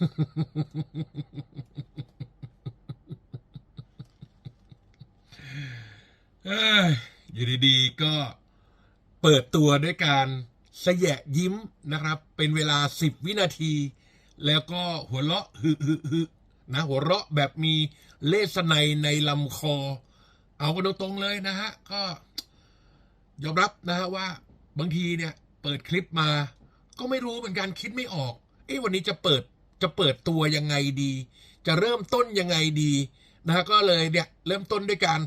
เอ้ยอยู่ดีๆก็เปิดตัวด้วยการสยะยิ้มนะครับ เป็นเวลาสิบวินาที แล้วก็หัวเราะฮึฮึฮึนะหัวเราะแบบมีเลสไนในลำคอ เอากันตรงๆเลยนะฮะ ก็ยอมรับนะฮะว่าบางทีเนี่ย เปิดคลิปมา ก็ไม่รู้เหมือนกันคิดไม่ออก เอ๊ะวันนี้จะเปิด จะเปิดตัวยังไงดี จะเริ่มต้นยังไงดีนะฮะก็เลยเนี่ยเริ่มต้นด้วยการ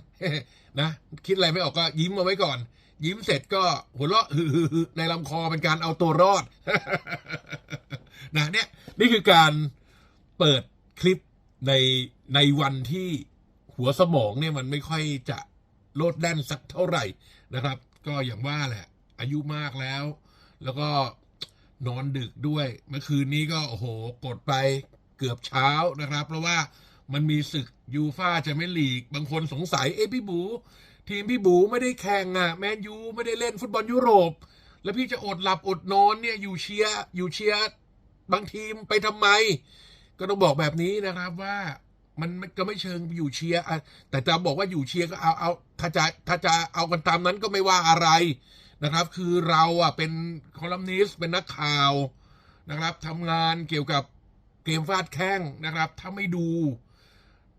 นะคิดอะไรไม่ออกก็ยิ้มมาไว้ก่อน ยิ้มเสร็จก็หัวเราะฮึฮึในลำคอเป็นการเอาตัวรอดนะเนี่ยนี่คือการเปิดคลิปในในวันที่หัวสมองเนี่ยมันไม่ค่อยจะโลดแล่นสักเท่าไหร่นะครับ ก็อย่างว่าแหละ อายุมากแล้ว แล้วก็ นอนดึกด้วย เมื่อคืนนี้ก็โอ้โหกดไปเกือบเช้านะครับ เพราะว่ามันมีศึกยูฟ่าแชมเปี้ยนลีก บางคนสงสัยเอ้พี่บู ทีมพี่บูไม่ได้แข่งอะ แมนยูไม่ได้เล่นฟุตบอลยุโรป แล้วพี่จะอดหลับอดนอนเนี่ยอยู่เชียร์อยู่เชียร์บางทีมไปทำไม ก็ต้องบอกแบบนี้นะครับว่ามันก็ไม่เชิงอยู่เชียร์แต่จะบอกว่าอยู่เชียร์ก็เอาเอาถ้าจะถ้าจะเอากันตามนั้นก็ไม่ว่าอะไร นะครับ คือเราอะเป็นคอลัมนิสต์เป็นนักข่าวนะครับทำงานเกี่ยวกับเกมฟาดแข้งนะครับ ถ้าไม่ดู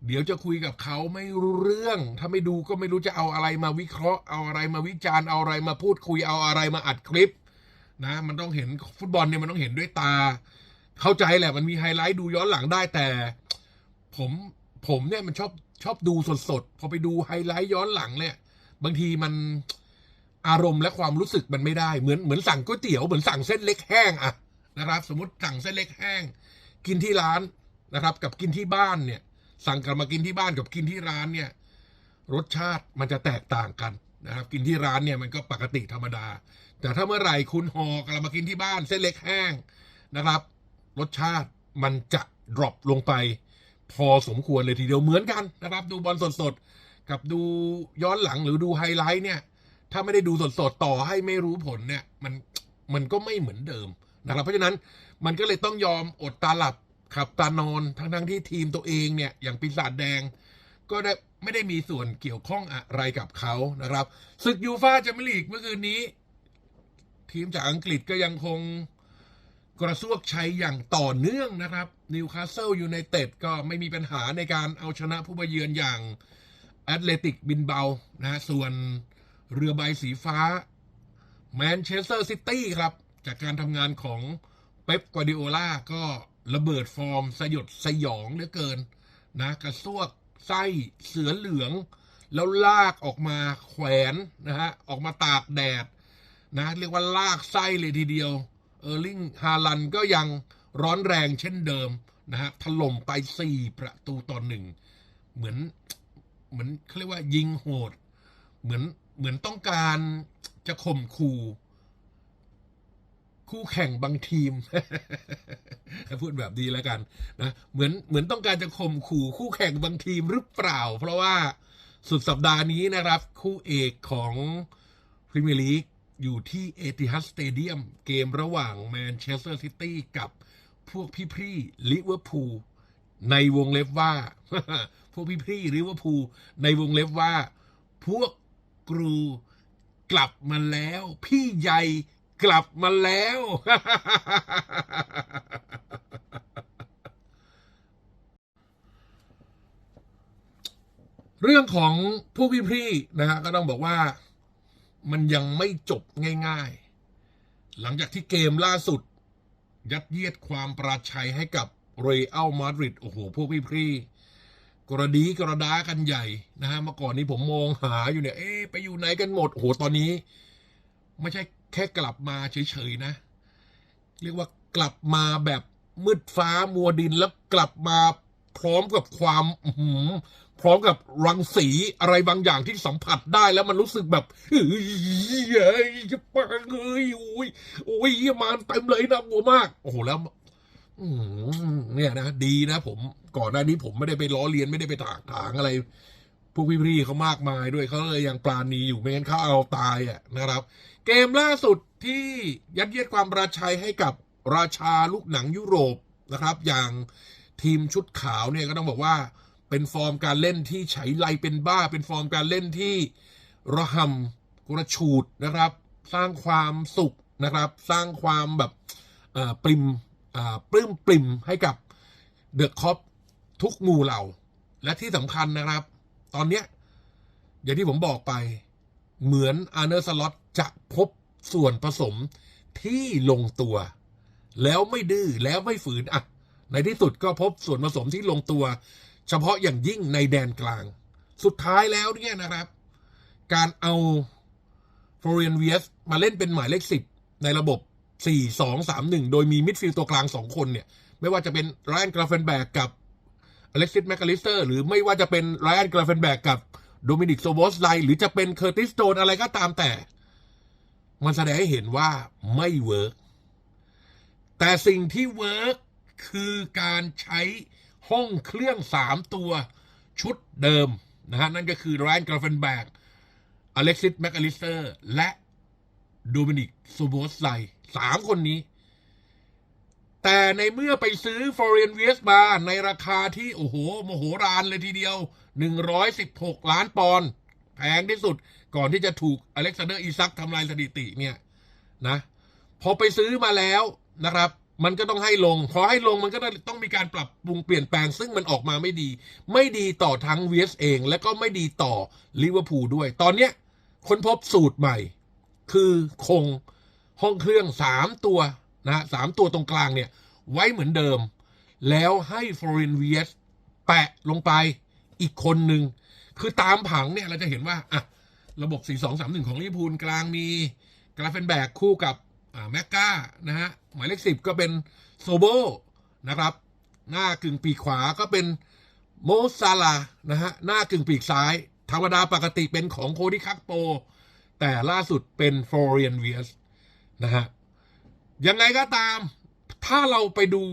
เดี๋ยวจะคุยกับเขาไม่รู้เรื่อง ถ้าไม่ดูก็ไม่รู้จะเอาอะไรมาวิเคราะห์ เอาอะไรมาวิจารณ์เอาอะไรมาพูดคุยเอาอะไรมาอัดคลิปนะ มันต้องเห็นฟุตบอลเนี่ยมันต้องเห็นด้วยตา เข้าใจแหละมันมีไฮไลท์ดูย้อนหลังได้แต่ ผมผมเนี่ยมันชอบชอบดูสดๆพอไปดูไฮไลท์ย้อนหลังเนี่ย บางทีมัน อารมณ์และความรู้สึกมันไม่ได้เหมือนเหมือนสั่งก๋วยเตี๋ยวเหมือนสั่งเส้นเล็กแห้งอะนะครับ สมมติสั่งเส้นเล็กแห้ง กินที่ร้านนะครับ กับกินที่บ้านเนี่ย สั่งกลับมากินที่บ้านกับกินที่ร้านเนี่ย รสชาติมันจะแตกต่างกันนะครับ กินที่ร้านเนี่ยมันก็ปกติธรรมดา แต่ถ้าเมื่อไหร่คุณห่อกลับมากินที่บ้านเส้นเล็กแห้งนะครับ รสชาติมันจะดรอปลงไป พอสมควรเลยทีเดียวเหมือนกันนะครับ ดูบอลสดๆกับดูย้อนหลังหรือดูไฮไลท์เนี่ย ถ้าไม่ได้ดูสดๆต่อให้ไม่รู้ผลเนี่ย มันมันก็ไม่เหมือนเดิมนะครับ เพราะฉะนั้นมันก็เลยต้องยอมอดตาหลับขับตานอนทั้งทั้งๆที่ทีมตัวเองเนี่ย อย่างปีศาจแดง ก็ได้ไม่ได้มีส่วนเกี่ยวข้องอะไรกับเขานะครับศึกยูฟ่าแชมเปี้ยนลีกเมื่อคืนนี้ ทีมจากอังกฤษก็ยังคงกระซวกชัยอย่างต่อเนื่องนะครับนิวคาสเซิลยูไนเต็ดก็ไม่มีปัญหาในการเอาชนะผู้มาเยือนอย่างแอตเลติกบินเบานะฮะส่วน เรือใบสีฟ้าแมนเชสเตอร์ซิตี้ครับ จากการทำงานของเป๊ปกวาร์ดิโอลาก็ระเบิดฟอร์ม สยดสยองเหลือเกิน นะ กระซวกไส้เสือเหลือง แล้วลากออกมาแขวนนะฮะ ออกมาตากแดด นะ เรียกว่าลากไส้เลยทีเดียว เออร์ลิงฮาลันก็ยังร้อนแรงเช่นเดิม นะฮะ ถล่มไปสี่ประตูต่อหนึ่ง เหมือน เหมือนเขาเรียกว่ายิงโหด เหมือน เหมือนต้องการจะข่มขู่ คู่แข่งบางทีม พูดแบบดีแล้วกันนะเหมือนเหมือนต้องการจะข่มขู่คู่แข่งบางทีมหรือเปล่า เพราะว่าสุดสัปดาห์นี้นะครับ คู่เอกของพรีเมียร์ลีกอยู่ที่เอติฮัดสเตเดียมเกมระหว่างแมนเชสเตอร์ซิตี้กับพวกพี่ๆลิเวอร์พูลในวงเล็บว่า พวกพี่ๆลิเวอร์พูลในวงเล็บว่า พวก กรู กลับมาแล้ว พี่ใหญ่กลับมาแล้ว เรื่องของผู้พี่ๆนะฮะก็ต้องบอกว่ามันยังไม่จบง่ายๆ หลังจากที่เกมล่าสุด ยัดเยียดความประชัยให้กับเรอัลมาดริดโอ้โห พวกพี่ๆ กระดีกระดากันใหญ่นะฮะเมื่อก่อนนี้ผมมองหาอยู่เนี่ยเอ๊ะไปอยู่ไหนกันหมดโอ้โหตอนนี้ ไม่ใช่แค่กลับมาเฉยๆนะ เรียกว่ากลับมาแบบมืดฟ้ามัวดินแล้วกลับมาพร้อมกับความอื้อหือพร้อมกับรังสีอะไรบางอย่างที่สัมผัสได้แล้วมันรู้สึกแบบเฮ้ยจะปังเอ้ยโอ้ยโอ้ยมาเต็มเลยนะหัวมาก โอ้โหแล้ว เนี่ยนะดีนะผมก่อนหน้านี้ผมไม่ได้ไปล้อเลียนไม่ได้ไปถากถางอะไร พวกพี่ๆเขามากมายด้วยเขาเลยยังปราณีอยู่ไม่งั้นเขาเอาตายอะนะครับ เกมล่าสุดที่ยัดเยียดความประชัยให้กับราชาลูกหนังยุโรปนะครับ อย่างทีมชุดขาวเนี่ยก็ต้องบอกว่าเป็นฟอร์มการเล่นที่ไฉไลเป็นบ้า เป็นฟอร์มการเล่นที่ระหำกระฉูดนะครับ สร้างความสุขนะครับ สร้างความแบบปริม ปลื้มปริมให้กับเดอะคอปทุกหมู่เหล่า และที่สำคัญนะครับ ตอนเนี้ยอย่างที่ผมบอกไปเหมือนอาร์เนอร์สล็อตจะพบส่วนผสมที่ลงตัว แล้วไม่ดื้อแล้วไม่ฝืนอะในที่สุดก็พบส่วนผสมที่ลงตัว เฉพาะอย่างยิ่งในแดนกลาง สุดท้ายแล้วเนี่ยนะครับ การเอาฟลอเรียนเวียสมาเล่นเป็นหมายเลขสิบในระบบ 4 2 3 1 โดยมีมิดฟิลด์ตัวกลาง 2 คนเนี่ย ไม่ว่าจะเป็นไรอันกราเฟนแบกกับอเล็กซิสแมคคาลิสเตอร์หรือไม่ว่าจะเป็นไรอันกราเฟนแบกกับโดมินิกโซโบสไลหรือจะเป็นเคอร์ติสโตนอะไรก็ตามแต่ มันแสดงให้เห็นว่าไม่เวิร์กแต่สิ่งที่เวิร์กคือการใช้ห้องเครื่อง 3 ตัวชุดเดิมนะฮะนั่นก็คือไรอันกราเฟนแบกอเล็กซิสแมคคาลิสเตอร์และโดมินิกโซโบสไล สามคนนี้ แต่ในเมื่อไปซื้อฟอร์เรนเวียสมาในราคาที่ โอ้โหโมโหรานเลยทีเดียว 116 ล้านปอนด์แพงที่สุดก่อนที่จะถูกอเล็กซานเดอร์อีซักทำลายสถิติเนี่ยนะ พอไปซื้อมาแล้วนะครับ มันก็ต้องให้ลง พอให้ลงมันก็ต้องมีการปรับปรุงเปลี่ยนแปลง ซึ่งมันออกมาไม่ดี ไม่ดีต่อทั้งเวสเอง และก็ไม่ดีต่อลิเวอร์พูลด้วย ตอนเนี้ยค้นพบสูตรใหม่ คือคง ห้องเครื่องสามตัวนะสามตัวตรงกลางเนี่ย ไว้เหมือนเดิม แล้วให้ฟลอรินเวียสแปะลงไปอีกคนหนึ่ง คือตามผังเนี่ยเราจะเห็นว่าอะระบบ 4 2 3 1 ของลิเวอร์พูลกลางมีกราเฟนแบกคู่กับแมกกานะฮะ หมายเลขสิบก็เป็นโซโบนะครับ หน้ากึ่งปีกขวาก็เป็นโมซาลานะฮะ หน้ากึ่งปีกซ้ายธรรมดาปกติเป็นของโคดิคักโป แต่ล่าสุดเป็นฟลอเรียนเวียส นะฮะยังไงก็ตาม ถ้าเราไปดู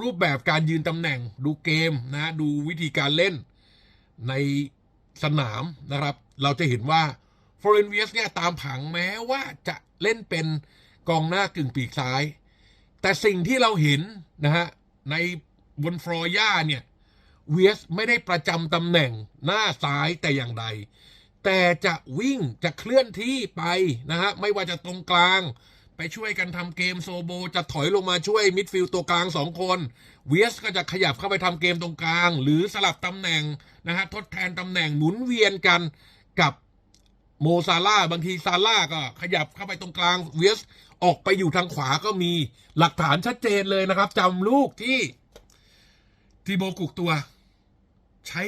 รูปแบบการยืนตำแหน่ง ดูเกมนะดูวิธีการเล่นในสนามนะครับ เราจะเห็นว่าฟอร์เรนเวียสเนี่ยตามผังแม้ว่าจะเล่นเป็นกองหน้ากึ่งปีกซ้าย แต่สิ่งที่เราเห็นนะฮะในบนฟลอร์ย่าเนี่ยเวียสไม่ได้ประจำตำแหน่งหน้าซ้ายแต่อย่างใด แต่จะวิ่งจะเคลื่อนที่ไปนะฮะไม่ว่าจะตรงกลาง ไปช่วยกันทำเกมโซโบ จะถอยลงมาช่วยมิดฟิลด์ตัวกลางสองคนเวียสก็จะขยับเข้าไปทำเกมตรงกลาง หรือสลับตำแหน่งนะฮะทดแทนตำแหน่งหมุนเวียนกันกับโมซาร่าบางทีซาร่าก็ขยับเข้าไปตรงกลางเวียสออกไปอยู่ทางขวาก็มีหลักฐานชัดเจนเลยนะครับจำลูกที่ทีโบกุกตัว ใช้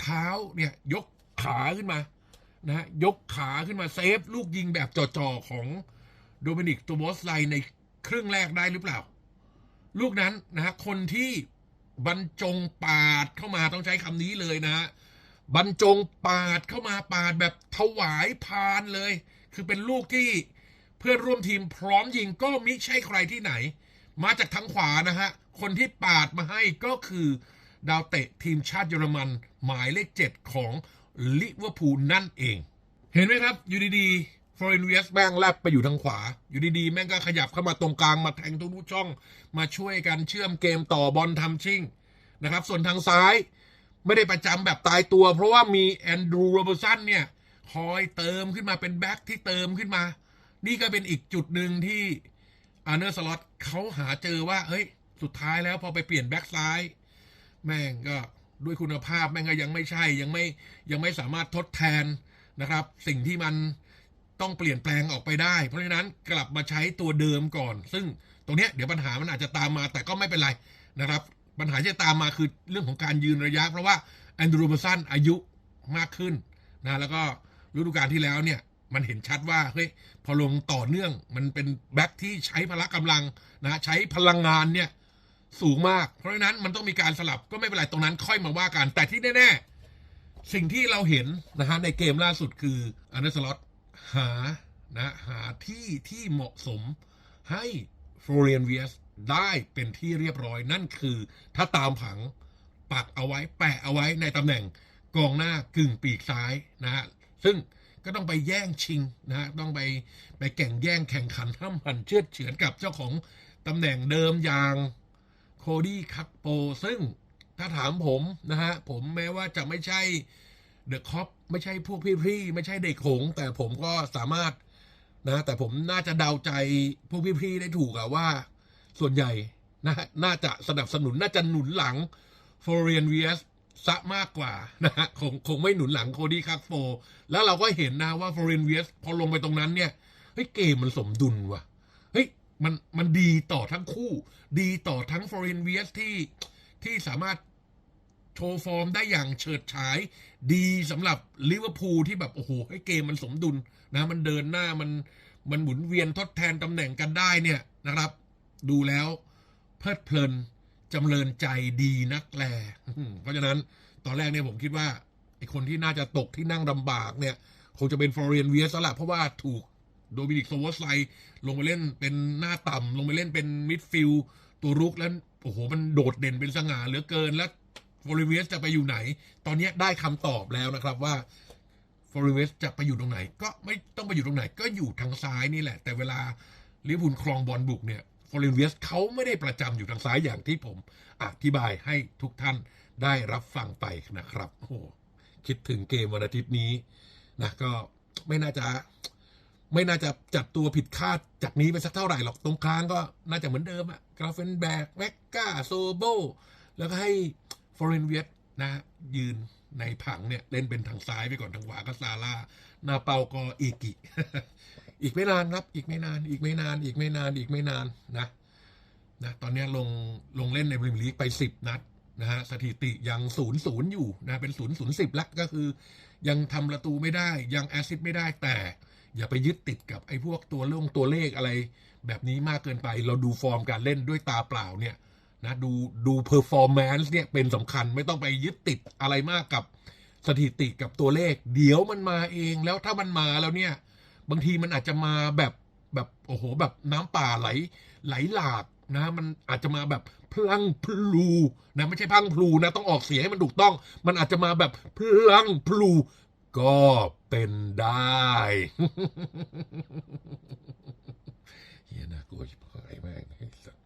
เท้าเนี่ยยกขาขึ้นมา นะยกขาขึ้นมาเซฟ ลูกยิงแบบจ่อๆของโดมินิกตัวบอสไลในครึ่งแรกได้หรือเปล่า ลูกนั้นนะฮะคนที่บรรจงปาดเข้ามาต้องใช้คำนี้เลยนะฮะบรรจงปาดเข้ามาปาดแบบถวายพานเลย คือเป็นลูกที่เพื่อนร่วมทีมพร้อมยิงก็มิใช่ใครที่ไหน มาจากทางขวานะฮะ คนที่ปาดมาให้ก็คือดาวเตะทีมชาติเยอรมัน หมายเลขเจ็ดของ ลิเวอร์พูลนั่นเอง เห็นไหมครับ อยู่ดีๆฟลอรินเวียสแม่งแลบไปอยู่ทางขวา อยู่ดีๆ แม่งก็ขยับเข้ามาตรงกลางมาแทงทุกๆช่อง มาช่วยกันเชื่อมเกมต่อบอลทำชิ่งนะครับ ส่วนทางซ้ายไม่ได้ประจำแบบตายตัว เพราะว่ามีแอนดรูโรเบอร์สันเนี่ยคอยเติมขึ้นมาเป็นแบ็คที่เติมขึ้นมา นี่ก็เป็นอีกจุดหนึ่งที่อาร์เนอร์สล็อตเขาหาเจอว่า เฮ้ย สุดท้ายแล้วพอไปเปลี่ยนแบ็คซ้าย แม่งก็ ด้วยคุณภาพแม่งก็ยังไม่ใช่ยังไม่ยังไม่สามารถทดแทนนะครับ สิ่งที่มันต้องเปลี่ยนแปลงออกไปได้ เพราะฉะนั้นกลับมาใช้ตัวเดิมก่อน ซึ่งตรงนี้เดี๋ยวปัญหามันอาจจะตามมาแต่ก็ไม่เป็นไรนะครับ ปัญหาที่ตามมาคือเรื่องของการยืนระยะ เพราะว่าแอนดรูเบอร์สันอายุมากขึ้นนะแล้วก็ฤดูกาลที่แล้วเนี่ยมันเห็นชัดว่าเฮ้ยพอลงต่อเนื่องมันเป็นแบ็คที่ใช้พละกำลังนะใช้พลังงานเนี่ย สูงมาก เพราะฉะนั้นมันต้องมีการสลับก็ไม่เป็นไรตรงนั้นค่อยมาว่ากัน แต่ที่แน่ๆ สิ่งที่เราเห็นนะฮะในเกมล่าสุดคืออันเดอร์สล็อตหานะหาที่ที่เหมาะสมให้ฟลอเรียนเวียสได้เป็นที่เรียบร้อยนั่นคือ ถ้าตามผังปักเอาไว้แปะเอาไว้ในตำแหน่งกองหน้ากึ่งปีกซ้ายนะฮะซึ่งก็ต้องไปแย่งชิงนะฮะต้องไปไปแข่งแย่งแข่งขันห้ำหันเชือดเฉือนกับเจ้าของตำแหน่งเดิมอย่าง โคดี้คักโป ซึ่งถ้าถามผมนะฮะ ผมแม้ว่าจะไม่ใช่เดอะคอปไม่ใช่พวกพี่ๆไม่ใช่เด็กหงแต่ผมก็สามารถนะแต่ผมน่าจะเดาใจพวกพี่ๆได้ถูกอะว่า ส่วนใหญ่นะน่าจะสนับสนุนน่าจะหนุนหลังฟอร์เรียนวีสซะมากกว่านะฮะคงคงไม่หนุนหลังโคดี้คักโปแล้วเราก็เห็นนะว่าฟอร์เรียนวีสพอลงไปตรงนั้นเนี่ยเฮ้ยเกมมันสมดุลว่ะเฮ้ย มันมันดีต่อทั้งคู่ ดีต่อทั้งฟอร์เรนเวียสที่ที่สามารถโชว์ฟอร์มได้อย่างเฉิดฉาย ดีสำหรับลิเวอร์พูลที่แบบ โอ้โห ให้เกมมันสมดุลนะ มันเดินหน้ามันมันหมุนเวียนทดแทนตำแหน่งกันได้เนี่ยนะครับ ดูแล้วเพลิดเพลินจำเริญใจดีนักแลเพราะฉะนั้นตอนแรกเนี่ยผมคิดว่าไอคนที่น่าจะตกที่นั่งลำบากเนี่ย คงจะเป็นฟลอร์เรนเวียสแล้วล่ะเพราะว่าถูก โดมินิกโซวอสไลลงไปเล่นเป็นหน้าต่ำลงไปเล่นเป็นมิดฟิลตัวรุกแล้วโอ้โหมันโดดเด่นเป็นสง่าเหลือเกินแล้วฟอร์เวียสจะไปอยู่ไหน ตอนนี้ได้คำตอบแล้วนะครับว่าฟอร์เวียสจะไปอยู่ตรงไหน ก็ไม่ต้องไปอยู่ตรงไหน ก็อยู่ทางซ้ายนี่แหละ แต่เวลาลิเวอร์พูลครองบอลบุกเนี่ยฟอร์เวียสเขาไม่ได้ประจำอยู่ทางซ้ายอย่างที่ผมอธิบายให้ทุกท่านได้รับฟังไปนะครับโอ้คิดถึงเกมวันอาทิตย์นี้นะก็ไม่น่าจะ ไม่น่าจะจัดตัวผิดคาดจากนี้ไปสักเท่าไหร่หรอกตรงกลางก็น่าจะเหมือนเดิมอะกราเฟนแบกแมกกาโซโบแล้วก็ให้ฟอร์เรนเวียตนะ ยืนในผังเนี่ย เล่นเป็นทางซ้ายไปก่อนทางขวาก็ซาร่าหน้าเปาก็อีกิอีกไม่นานครับ อีกไม่นาน อีกไม่นาน อีกไม่นาน อีกไม่นานนะนะตอนนี้ลงลงเล่นในพรีเมียร์ลีกไปสิบนัดนะฮะสถิติยังศูนย์ศูนย์อยู่นะเป็นศูนย์ศูนย์สิบละก็คือ ยังทำประตูไม่ได้ยังแอซิสต์ไม่ได้แต่ อย่าไปยึดติดกับไอ้พวกตัวเลขตัวเลขอะไร แบบนี้มากเกินไป เราดูฟอร์มการเล่นด้วยตาเปล่าเนี่ยนะดูดูเพอร์ฟอร์แมนซ์เนี่ยเป็นสำคัญไม่ต้องไปยึดติดอะไรมากกับสถิติกับตัวเลข เดี๋ยวมันมาเองแล้วถ้ามันมาแล้วเนี่ย บางทีมันอาจจะมาแบบแบบโอ้โหแบบน้ำป่าไหลไหลหลากนะมันอาจจะมาแบบพลังพลูนะไม่ใช่พลังพลูนะต้องออกเสียงให้มันถูกต้อง มันอาจจะมาแบบพลังพลู ก็เป็นได้เฮียน่ากลัวชิบหายแม่งไอ้สัส